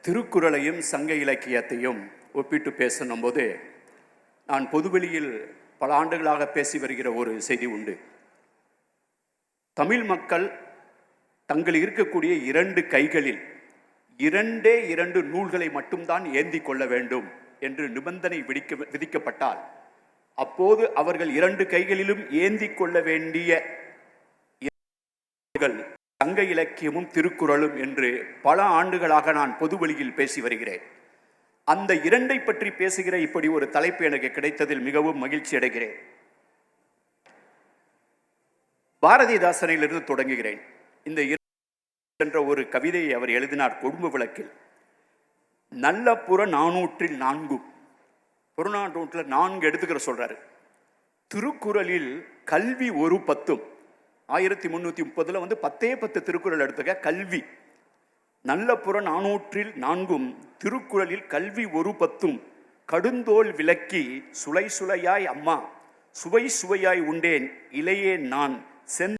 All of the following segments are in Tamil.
திருக்குறளையும் சங்க இலக்கியத்தையும் ஒப்பிட்டு பேசணும் போது நான் பொதுவெளியில் பல ஆண்டுகளாக பேசி வருகிற ஒரு செய்தி உண்டு. தமிழ் மக்கள் தங்கள் இருக்கக்கூடிய இரண்டு கைகளில் இரண்டே இரண்டு நூல்களை மட்டும்தான் ஏந்தி கொள்ள வேண்டும் என்று நிபந்தனை விதிக்க விதிக்கப்பட்டால் அப்போது அவர்கள் இரண்டு கைகளிலும் ஏந்தி கொள்ள வேண்டிய சங்க இலக்கியமும் திருக்குறளும் என்று பல ஆண்டுகளாக நான் பொதுவெளியில் பேசி வருகிறேன். அந்த இரண்டை பற்றி பேசுகிற இப்படி ஒரு தலைப்பு எனக்கு கிடைத்ததில் மிகவும் மகிழ்ச்சி அடைகிறேன். பாரதிதாசனிலிருந்து தொடங்குகிறேன். இந்த என்ற ஒரு கவிதையை அவர் எழுதினார் குடும்ப விளக்கில். நல்ல புற நானூற்றில் நான்கும் புறநானூற்றில் நான்கு எடுத்துக்கிற சொல்றாரு. திருக்குறளில் கல்வி ஒரு பத்தும். ஆயிரத்தி முன்னூத்தி முப்பதுல வந்து பத்தே பத்து திருக்குறள் எடுத்துக்க கல்வி. நல்ல புற நானூற்றில் நான்கும் திருக்குறளில் கல்வி ஒரு பத்தும் கடுந்தோல் விளக்கி சுளை சுளையாய் அம்மா சுவை சுவையாய் உண்டேன் இலையே நான் சென்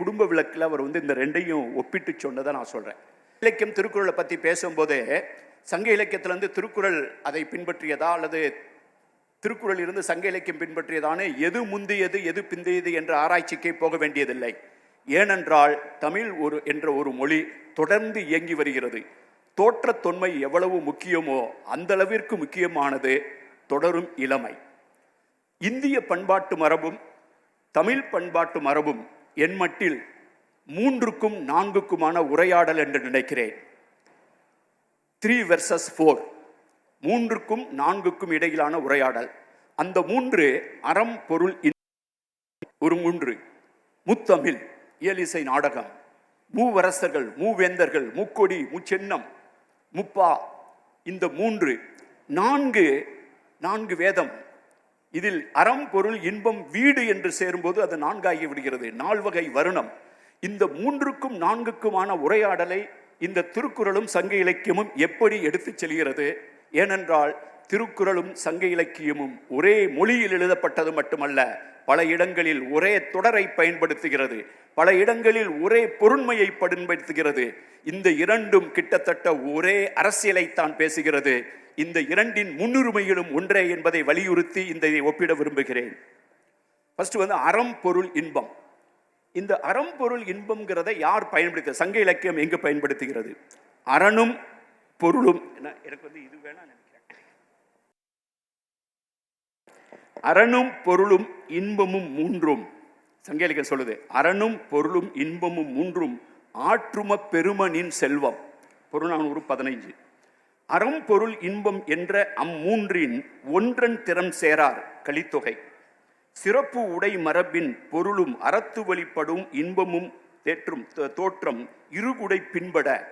குடும்ப விளக்கில் அவர் வந்து இந்த ரெண்டையும் ஒப்பிட்டு சொன்னதை நான் சொல்றேன். இலக்கியம் திருக்குறளை பத்தி பேசும்போதே சங்க இலக்கியத்திலேருந்து திருக்குறள் அதை பின்பற்றியதா அல்லது திருக்குறள் இருந்து சங்க இலக்கியம் பின்பற்றியதான? எது முந்தியது எது பிந்தையது என்ற ஆராய்ச்சிக்கே போக வேண்டியதில்லை. ஏனென்றால் தமிழ் ஒரு என்ற ஒரு மொழி தொடர்ந்து இயங்கி வருகிறது. தோற்ற தொன்மை எவ்வளவு முக்கியமோ அந்த அளவிற்கு முக்கியமானது தொடரும் இளமை. இந்திய பண்பாட்டு மரபும் தமிழ் பண்பாட்டு மரபும் என் மட்டில் மூன்றுக்கும் நான்குக்குமான உரையாடல் என்று நினைக்கிறேன். த்ரீ வெர்சஸ் ஃபோர் மூன்றுக்கும் நான்குக்கும் இடையிலான உரையாடல். அந்த மூன்று அறம் பொருள் ஒரு மூன்று. முத்தமிழ் இயலிசை நாடகம். மூவரசர்கள் மூவேந்தர்கள் முக்கொடி முச்சென்னம் முப்பா. இந்த மூன்று நான்கு நான்கு வேதம். இதில் அறம் பொருள் இன்பம் வீடு என்று சேரும்போது அது நான்காகி விடுகிறது. நால்வகை வருணம். இந்த மூன்றுக்கும் நான்குக்குமான உரையாடலை இந்த திருக்குறளும் சங்க இலக்கியமும் எப்படி எடுத்துச் செல்கிறது? ஏனென்றால் திருக்குறளும் சங்க இலக்கியமும் ஒரே மொழியில் எழுதப்பட்டது மட்டுமல்ல பல இடங்களில் ஒரே தொடரை பயன்படுத்துகிறது பல இடங்களில் ஒரே பொருண்மையை பயன்படுத்துகிறது இந்த இரண்டும் கிட்டத்தட்ட ஒரே அரசியலைத்தான் பேசுகிறது. இந்த இரண்டின் முன்னுரிமைகளும் ஒன்றே என்பதை வலியுறுத்தி இந்த இதை ஒப்பிட விரும்புகிறேன். ஃபர்ஸ்ட் வந்து அறம் பொருள் இன்பம். இந்த அறம் பொருள் இன்பம்ங்கிறத யார் பயன்படுத்த சங்க இலக்கியம் எங்கு பயன்படுத்துகிறது? அரணும் பொருளும். எனக்கு வந்து இது வேணாம் நினைக்கிறேன். அரணும் பொருளும் இன்பமும் மூன்றும். சங்கேலிக்க சொல்லுது அரணும் பொருளும் இன்பமும் மூன்றும் ஆற்றும பெருமனின் செல்வம். புறநானூறு பதினைஞ்சு. அறம் பொருள் இன்பம் என்ற அம்மூன்றின் ஒன்றன் திறம் சேரார் கலித்தொகை. சிறப்பு உடை மரபின் பொருளும் அறத்து வழிப்படும் இன்பமும் தேற்றும் தோ- தோற்றம் இருகுடை பின்பட.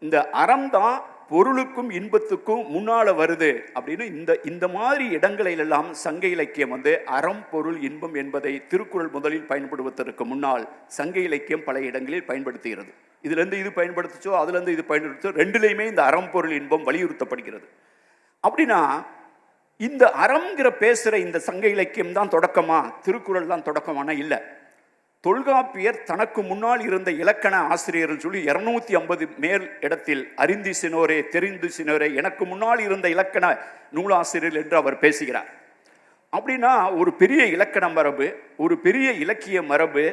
இந்த அறம் தான் பொருளுக்கும் இன்பத்துக்கும் முன்னால வருது அப்படின்னு இந்த இந்த மாதிரி இடங்களிலெல்லாம் சங்க இலக்கியம் வந்து அறம் பொருள் இன்பம் என்பதை திருக்குறள் முதலில் பயன்படுவதற்கு முன்னால் சங்க இலக்கியம் பல இடங்களில் பயன்படுத்துகிறது. இதுலேருந்து இது பயன்படுத்துச்சோ அதுலேருந்து இது பயன்படுத்தோ ரெண்டுலேயுமே இந்த அறம் பொருள் இன்பம் வலியுறுத்தப்படுகிறது. அப்படின்னா இந்த அறம்ங்கிற பேசுகிற இந்த சங்க இலக்கியம் தான் தொடக்கமா? திருக்குறள் தான் தொடக்கமான இல்லை. தொல்காப்பியர் தனக்கு முன்னால் இருந்த இலக்கண ஆசிரியர் சொல்லி இருநூத்தி ஐம்பது மேல் இடத்தில் அறிந்து சினோரே தெரிந்து சினோரே எனக்கு முன்னால் இருந்த இலக்கண நூலாசிரியர் என்று அவர் பேசுகிறார். அப்படின்னா ஒரு பெரிய இலக்கண மரபு ஒரு பெரிய இலக்கிய மரபு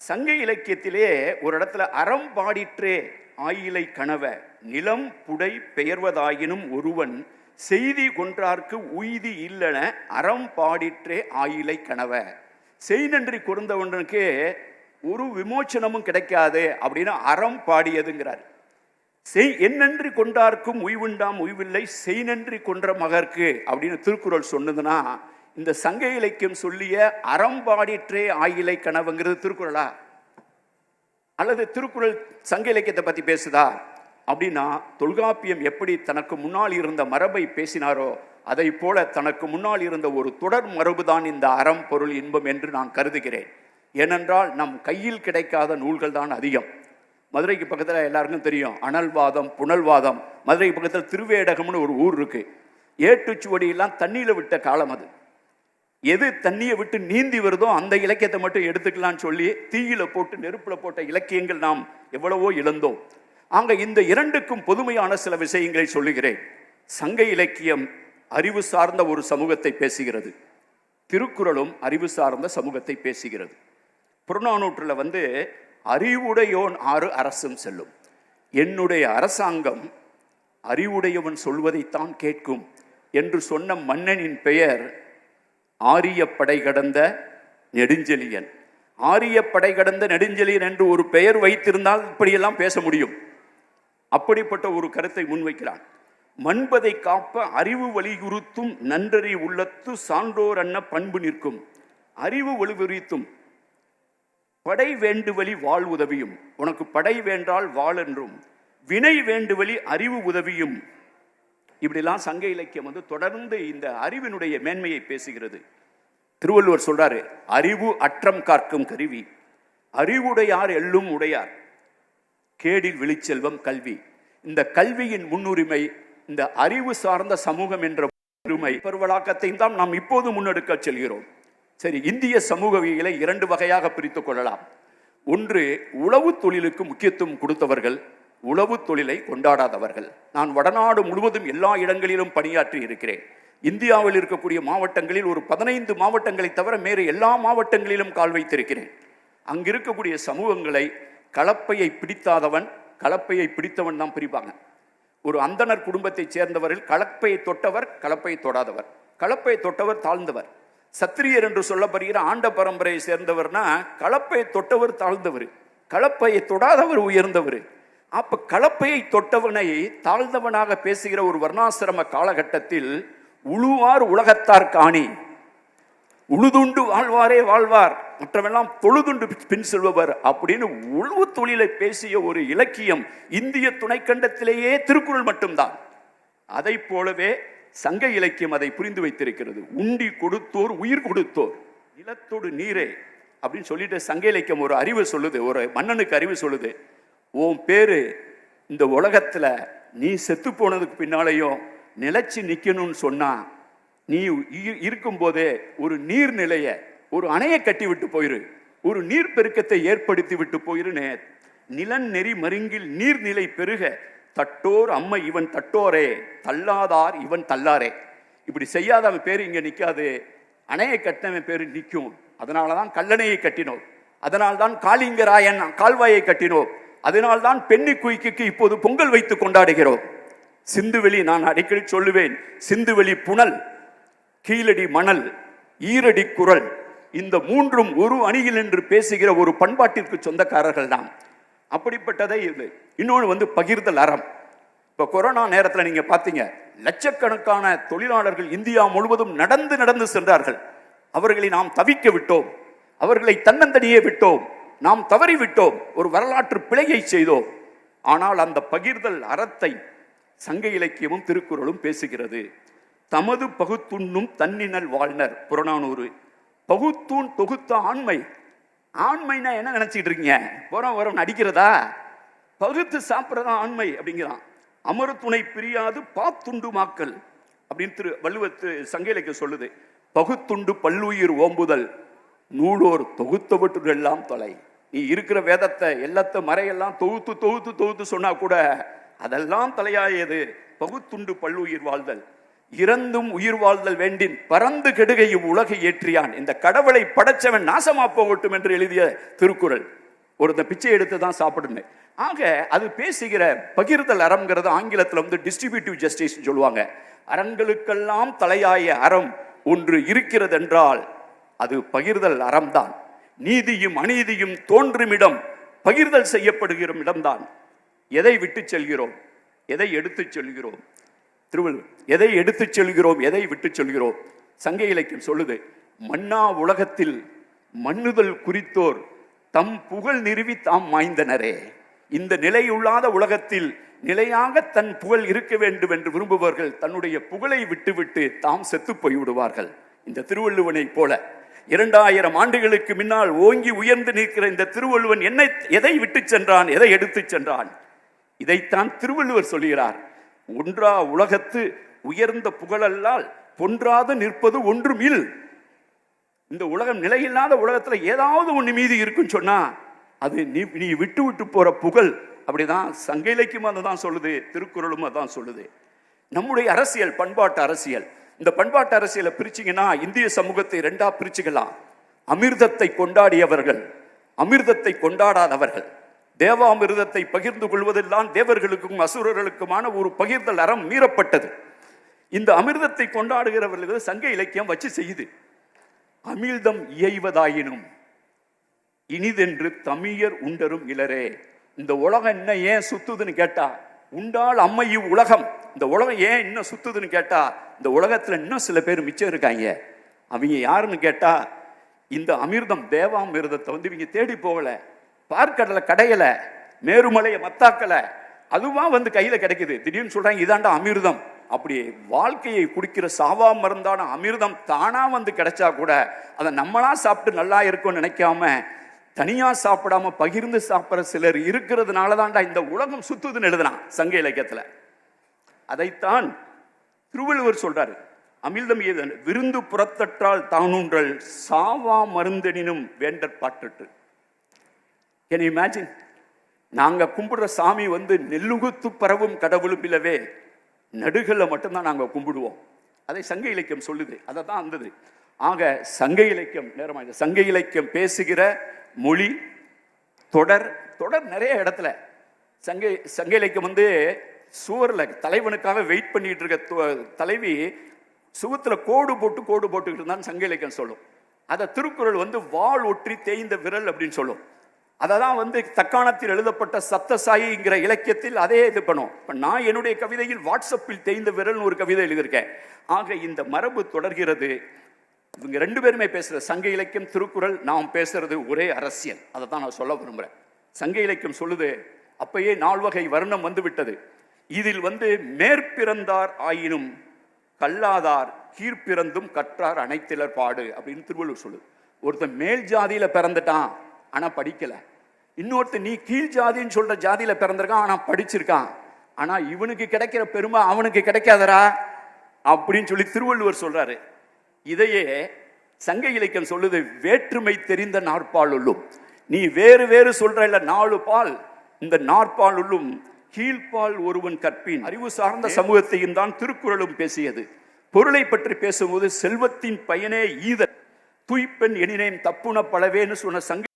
சங்க இலக்கியத்திலே ஒரு இடத்துல அறம் பாடிற்றே ஆயிலை கனவ நிலம் புடை பெயர்வதாயினும் ஒருவன் செய்தி கொன்றார்க்கு உய்தி இல்லன அறம் பாடிற்றே ஆயிலை கனவ. செய் நன்றி குறந்தவனுக்கு ஒரு விமோச்சனமும் கிடைக்காது அப்படின்னு அறம் பாடியதுங்கிறார். செய் என்னன்றி கொண்டார்க்கும் உய்வுண்டாம் உய்வில்லை செய் நன்றி கொன்ற மகர்க்கு அப்படின்னு திருக்குறள் சொன்னதுன்னா இந்த சங்க இலக்கியம் சொல்லிய அறம்பாடிற்றே ஆயிலை கனவுங்கிறது திருக்குறளா? அல்லது திருக்குறள் சங்க இலக்கியத்தை பத்தி பேசுதா? அப்படின்னா தொல்காப்பியம் எப்படி தனக்கு முன்னால் இருந்த மரபை பேசினாரோ அதை போல தனக்கு முன்னால் இருந்த ஒரு தொடர் மரபுதான் இந்த அறம் பொருள் இன்பம் என்று நான் கருதுகிறேன். ஏனென்றால் நம் கையில் கிடைக்காத நூல்கள் தான் அதிகம். மதுரைக்கு பக்கத்தில் எல்லாருக்கும் தெரியும் அனல்வாதம் புனல்வாதம். மதுரைக்கு பக்கத்தில் திருவேடகம்னு ஒரு ஊர் இருக்கு. ஏட்டுச்சுவடியெல்லாம் தண்ணியில் விட்ட காலம் அது. எது தண்ணியை விட்டு நீந்தி வருதோ அந்த இலக்கியத்தை மட்டும் எடுத்துக்கலாம்னு சொல்லி தீயில போட்டு நெருப்பில் போட்ட இலக்கியங்கள் நாம் எவ்வளவோ இழந்தோம். ஆங்க இந்த இரண்டுக்கும் பொதுமையான சில விஷயங்களை சொல்லுகிறேன். சங்க இலக்கியம் அறிவு சார்ந்த ஒரு சமூகத்தை பேசுகிறது. திருக்குறளும் அறிவு சார்ந்த சமூகத்தை பேசுகிறது. புறநானூற்றில் வந்து அறிவுடையோன் ஆறு அரசும் செல்லும். என்னுடைய அரசாங்கம் அறிவுடையவன் சொல்வதைத்தான் கேட்கும் என்று சொன்ன மன்னனின் பெயர் ஆரிய படை கடந்த நெடுஞ்செழியன். ஆரிய படை கடந்த நெடுஞ்செழியன் என்று ஒரு பெயர் வைத்திருந்தால் இப்படியெல்லாம் பேச முடியும். அப்படிப்பட்ட ஒரு கருத்தை முன்வைக்கிறான். மண்பதை காப்ப அறிவு வலியுறுத்தும் நன்றறி உள்ளத்து சான்றோர் அன்ன பண்பு நிற்கும். அறிவு வலுவுரித்தும் படை வேண்டுவழி வாழ் உதவியும். உனக்கு படை வேண்டால் வாழ் என்றும். வினை வேண்டுவழி அறிவு உதவியும். இப்படிலாம் சங்க இலக்கியம் வந்து தொடர்ந்து இந்த அறிவினுடைய மேன்மையை பேசுகிறது. திருவள்ளுவர் சொல்றாரு அறிவு அற்றம் காக்கும் கருவி அறிவுடையார் எள்ளும் உடையார். கேடில் விழிச்செல்வம் கல்வி. இந்த கல்வியின் முன்னுரிமை இந்த அறிவு சார்ந்த சமூகம் என்ற பெருமை பருவலாக்கத்தையும் தான் நாம் இப்போது முன்னெடுக்க செல்கிறோம். சரி இந்திய சமூகவியலை இரண்டு வகையாக பிரித்துக் கொள்ளலாம். ஒன்று உளவு தொழிலுக்கு முக்கியத்துவம் கொடுத்தவர்கள் உளவு தொழிலை கொண்டாடாதவர்கள். நான் வடநாடு முழுவதும் எல்லா இடங்களிலும் பணியாற்றி இருக்கிறேன். இந்தியாவில் இருக்கக்கூடிய மாவட்டங்களில் ஒரு பதினைந்து மாவட்டங்களை தவிர வேறு எல்லா மாவட்டங்களிலும் கால் வைத்திருக்கிறேன். அங்கிருக்கக்கூடிய சமூகங்களை கலப்பையை பிடித்தாதவன் கலப்பையை பிடித்தவன் தான் பிரிப்பாங்க. ஒரு அந்தணர் குடும்பத்தைச் சேர்ந்தவரில் கலப்பையை தொட்டவர் கலப்பையை தொடாதவர். கலப்பையை தொட்டவர் தாழ்ந்தவர். சத்திரியர் என்று சொல்லப்படுகிற ஆண்ட பரம்பரையை சேர்ந்தவர்னா கலப்பையை தொட்டவர் தாழ்ந்தவர். கலப்பையை தொடாதவர் உயர்ந்தவர். அப்ப கலப்பையை தொட்டவனை தாழ்ந்தவனாக பேசுகிற ஒரு வர்ணாசிரம காலகட்டத்தில் உழுவார் உலகத்தார் காணி. உழுதுண்டு வாழ்வாரே வாழ்வார். மற்றவெல்லாம் தொழுதுண்டு பின் செல்பவர் அப்படின்னு உழவு தொழிலை பேசிய ஒரு இலக்கியம் இந்திய துணைக்கண்டத்திலேயே திருக்குறள் மட்டும்தான். அதை போலவே சங்க இலக்கியம் அதை புரிந்து வைத்திருக்கிறது. உண்டி கொடுத்தோர் உயிர் கொடுத்தோர் நிலத்தோடு நீரே அப்படின்னு சொல்லிட்டு சங்க இலக்கியம் ஒரு அறிவு சொல்லுது ஒரு மன்னனுக்கு அறிவு சொல்லுது. உன் பேரு இந்த உலகத்துல நீ செத்து போனதுக்கு பின்னாலேயும் நிலச்சி நிற்கணும்னு சொன்னா நீ இ- இருக்கும்போதே ஒரு நீர்நிலைய ஒரு அணையை கட்டி விட்டு போயிரு. ஒரு நீர் பெருக்கத்தை ஏற்படுத்தி விட்டு போயிருனே நிலன் நெறி மருங்கில் நீர்நிலை பெருக. தட்டோர் அம்மை இவன் தட்டோரே. தள்ளாதார் இவன் தள்ளாரே. இப்படி செய்யாதவன் பேர் இங்கே நிற்காது அணையை கட்டினவன் பேர் நிற்கும் அதனால தான் கல்லணையை கட்டினோம். அதனால் தான் காளிங்கராயன் கால்வாயை கட்டினோம். அதனால்தான் பெண்ணி குயிக்கு இப்போது பொங்கல் வைத்து கொண்டாடுகிறோம். சிந்துவெளி நான் அடிக்கடி சொல்லுவேன். சிந்துவெளி புனல். கீழடி மணல் ஈரடி குரல் இந்த மூன்றும் ஒரு அணியில் என்று பேசுகிற ஒரு பண்பாட்டிற்கு சொந்தக்காரர்கள் தான் அப்படிப்பட்டதை இது. இன்னொன்று வந்து பகிர்தல் அறம். இப்போ கொரோனா நேரத்தில் நீங்கள் பார்த்தீங்க லட்சக்கணக்கான தொழிலாளர்கள் இந்தியா முழுவதும் நடந்து நடந்து சென்றார்கள். அவர்களை நாம் தவிக்க விட்டோம். அவர்களை தன்னந்தனியே விட்டோம். நாம் தவறி விட்டோம். ஒரு வரலாற்று பிழையை செய்தோம். ஆனால் அந்த பகிர்தல் அறத்தை சங்க இலக்கியமும் திருக்குறளும் பேசுகிறது. தமது பகுத்துண்ணும் தன்னினல் வாழ்னர். புறநானூறு. பகுத்தூண் தொகுத்த ஆண்மை. ஆண்மைனா என்ன நினச்சிக்கிட்டு இருக்கீங்க புறம் வரோம் அடிக்கிறதா பகுத்து சாப்பிட்றதா ஆண்மை அப்படிங்கிறான். அமரத்துணை பிரியாது பாத்துண்டு மாக்கல் அப்படின்னு திரு வள்ளுவத்து சங்க இலக்கியம் சொல்லுது. பகுத்துண்டு பல்லுயிர் ஓம்புதல். நூலோர் தொகுத்தவற்றுள் எல்லாம் தொலை. நீ இருக்கிற வேதத்தை எல்லாத்த மறையெல்லாம் தொகுத்து தொகுத்து தொகுத்து சொன்னா கூட அதெல்லாம் தலையாயது. பகுத்துண்டு பல்லுயிர் வாழ்தல். இறந்தும் உயிர் வாழ்தல் வேண்டின் பறந்து கெடுகை உலகை ஏற்றியான். இந்த கடவுளை படைச்சவன் நாசமா போகட்டும் என்று எழுதிய திருக்குறள். ஒருத்த பிச்சை எடுத்து தான் சாப்பிடணும் ஆக அது பேசுகிற பகிர்தல் அறம்ங்கிறது ஆங்கிலத்தில் வந்து டிஸ்ட்ரிபியூட்டிவ் ஜஸ்டிஸ் சொல்லுவாங்க. அறங்களுக்கெல்லாம் தலையாய அறம் ஒன்று இருக்கிறது என்றால் அது பகிர்தல் அறம்தான். நீதியும் அநீதியும் தோன்றும் இடம் பகிர்தல் செய்யப்படுகிற இடம்தான். எதை விட்டு செல்கிறோம்? எதை எடுத்துச் செல்கிறோம்? திருவள்ளுவர் எதை எடுத்துச் செல்கிறோம் எதை விட்டுச் செல்கிறோம்? சங்க இலக்கியம் சொல்லுது மன்னா உலகத்தில் மன்னுதல் குறித்தோர் தம் புகழ் நிறுவி தாம் மாய்ந்தனரே. இந்த நிலையுள்ளாத உலகத்தில் நிலையாக தன் புகழ் இருக்க வேண்டும் என்று விரும்புபவர்கள் தன்னுடைய புகழை விட்டுவிட்டு தாம் செத்து போய்விடுவார்கள். இந்த திருவள்ளுவனை போல இரண்டாயிரம் ஆண்டுகளுக்கு முன்னால் ஓங்கி உயர்ந்து நிற்கிற இந்த திருவள்ளுவன் என்னை எதை விட்டுச் சென்றான் எதை எடுத்துச் சென்றான்? இதைத்தான் திருவள்ளுவர் சொல்கிறார் ஒன்றா உலகத்து உயர்ந்த புகழல்லால் பொன்றாது நிற்பது ஒன்றும் இல். இந்த உலகம் நிலையில்லாத உலகத்துல ஏதாவது ஒன்று மீதி இருக்குன்னு சொன்னா அது நீ நீ விட்டு விட்டு போற புகழ். அப்படிதான் சங்க இலக்கியம் அதுதான் சொல்லுது திருக்குறளும் அதான் சொல்லுது. நம்முடைய அரசியல் பண்பாட்டு அரசியல். இந்த பண்பாட்டு அரசியலை பிரிச்சீங்கன்னா இந்திய சமூகத்தை ரெண்டா பிரிச்சுக்கலாம். அமிர்தத்தை கொண்டாடியவர்கள் அமிர்தத்தை கொண்டாடாதவர்கள். தேவாமிர்தத்தை பகிர்ந்து கொள்வதெல்லாம் தேவர்களுக்கும் அசுரர்களுக்குமான ஒரு பகிர்தல் அறம் மீறப்பட்டது. இந்த அமிர்தத்தை கொண்டாடுகிறவர்கள் சங்க இலக்கியம் வச்சு செய்யுது. அமிழ்தம் இயைவதாயினும் இனிதென்று தமியர் உண்டரும் இலரே. இந்த உலகம் என்ன ஏன் சுத்துதுன்னு கேட்டா உண்டால் அம்மையு உலகம். இந்த உலகம் ஏன் இன்னும் சுத்துதுன்னு கேட்டா இந்த உலகத்துல இன்னும் சில பேர் மிச்சம் இருக்காங்க. அவங்க யாருன்னு கேட்டா இந்த அமிர்தம் தேவாமிர்தத்தை வந்து இவங்க தேடி போகல. பார்க்கடலை கடையலை மேருமலையை மத்தாக்கலை அதுவா வந்து கையில் கிடைக்குது. திடீர்னு சொல்கிறாங்க இதாண்டா அமிர்தம். அப்படி வாழ்க்கையை குடிக்கிற சாவா மருந்தான அமிர்தம் தானா வந்து கிடைச்சா கூட அதை நம்மளா சாப்பிட்டு நல்லா இருக்கும்னு நினைக்காம தனியா சாப்பிடாம பகிர்ந்து சாப்பிட்ற சிலர் இருக்கிறதுனால தான்டா இந்த உலகம் சுத்துதுன்னு எழுதுனான் சங்க இலக்கியத்தில். அதைத்தான் திருவள்ளுவர் சொல்றாரு அமிழ்தம் ஏதன் விருந்து புறத்தற்றால் தானுன்றல் சாவா மருந்தெனினும் வேண்டற்பாட்டு கேன் இமேஜின் நாங்கள் கும்பிடுற சாமி வந்து நெல்லுகுத்து பரவும் கடவுளும் இல்லவே நடுகளை மட்டும்தான் நாங்கள் கும்பிடுவோம். அதை சங்க இலக்கியம் சொல்லுது. அதை தான் வந்தது. ஆக சங்க இலக்கியம் நேரமாக சங்க இலக்கியம் பேசுகிற மொழி தொடர் தொடர் நிறைய இடத்துல. சங்க சங்க இலக்கியம் வந்து சுவரில் தலைவனுக்காக வெயிட் பண்ணிட்டு இருக்க தலைவி சுகத்தில் கோடு போட்டு கோடு போட்டுக்கிட்டு இருந்தான்னு சங்க இலக்கியம் சொல்லும். அதை திருக்குறள் வந்து வாள் ஒற்றி தேய்ந்த விரல் அப்படின்னு சொல்லும். அதை தான் வந்து தக்காணத்தில் எழுதப்பட்ட சத்தசாயிங்கிற இலக்கியத்தில் அதே இது பண்ணும். இப்போ நான் என்னுடைய கவிதையில் வாட்ஸ்அப்பில் தேய்ந்த விரல்னு ஒரு கவிதை எழுதியிருக்கேன். ஆக இந்த மரபு தொடர்கிறது. இவங்க ரெண்டு பேருமே பேசுகிற சங்க இலக்கியம் திருக்குறள் நாம் பேசுறது ஒரே அரசியல். அதை தான் நான் சொல்ல விரும்புகிறேன் சங்க இலக்கியம் சொல்லுது அப்பயே நால்வகை வர்ணம் வந்து விட்டது இதில் வந்து மேற்பிறந்தார் ஆயினும் கல்லாதார் கீழ்ப்பிறந்தும் கற்றார் அனைத்திலர் பாடு அப்படின்னு திருவள்ளுவர் சொல்லுது. ஒருத்தன் மேல் ஜாதியில் பிறந்துட்டான் ஆனால் படிக்கலை. இன்னொருத்த நீ கீழ் ஜாதின்னு சொல்ற ஜாதியில பிறந்திருக்கான் ஆனா படிச்சிருக்கான். ஆனா இவனுக்கு கிடைக்கிற பெருமை அவனுக்கு கிடைக்காதரா அப்படின்னு சொல்லி திருவள்ளுவர் சொல்றாரு. இதையே சங்க இலக்கியம் சொல்லுது வேற்றுமை தெரிந்த நாற்பால் உள்ளும் நீ வேறு வேறு சொல்ற இல்ல நாலு பால். இந்த நாற்பால் உள்ளும் கீழ்பால் ஒருவன் கற்பின். அறிவு சார்ந்த சமூகத்தையும் தான் திருக்குறளும் பேசியது. பொருளை பற்றி பேசும்போது செல்வத்தின் பயனே ஈதல் துய்ப்பெண் எனினேன் தப்புண பலவேன்னு சொன்ன சங்க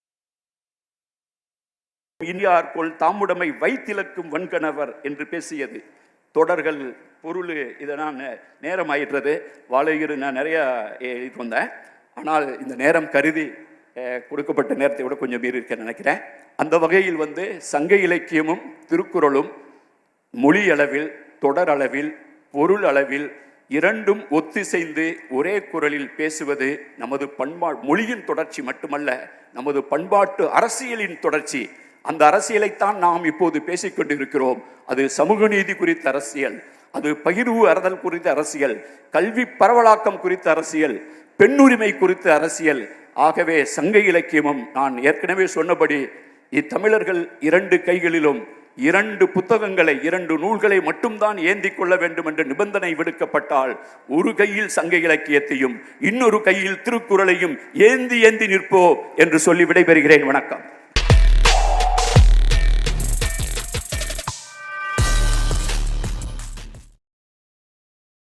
இனியார்கோள் தாமுடைமை வைத்திலக்கும் வன்கணவர் என்று பேசியது. தொடர்கள் பொருள் இதை நான் நேரம் ஆயிடுறது வாழையிறு நான் நிறையா எழுதிட்டு வந்தேன். ஆனால் இந்த நேரம் கருதி கொடுக்கப்பட்ட நேரத்தை விட கொஞ்சம் மீறி இருக்க நினைக்கிறேன். அந்த வகையில் வந்து சங்க இலக்கியமும் திருக்குறளும் மொழி அளவில் தொடர் அளவில் பொருள் அளவில் இரண்டும் ஒத்திசைந்து ஒரே குரலில் பேசுவது நமது பண்பா மொழியின் தொடர்ச்சி மட்டுமல்ல நமது பண்பாட்டு அரசியலின் தொடர்ச்சி அந்த அரசியலைத்தான் நாம் இப்போது பேசிக்கொண்டிருக்கிறோம் அது சமூக நீதி குறித்த அரசியல் அது பகிர்வு அறதல் குறித்த அரசியல் கல்வி பரவலாக்கம் குறித்த அரசியல் பெண்ணுரிமை குறித்த அரசியல். ஆகவே சங்க இலக்கியமும் நான் ஏற்கனவே சொன்னபடி இத்தமிழர்கள் இரண்டு கைகளிலும் இரண்டு புத்தகங்களை இரண்டு நூல்களை மட்டும்தான் ஏந்தி கொள்ள வேண்டும் என்ற நிபந்தனை விடுக்கப்பட்டால் ஒரு கையில் சங்க இலக்கியத்தையும் இன்னொரு கையில் திருக்குறளையும் ஏந்தி ஏந்தி நிற்போ என்று சொல்லி விடைபெறுகிறேன். வணக்கம்.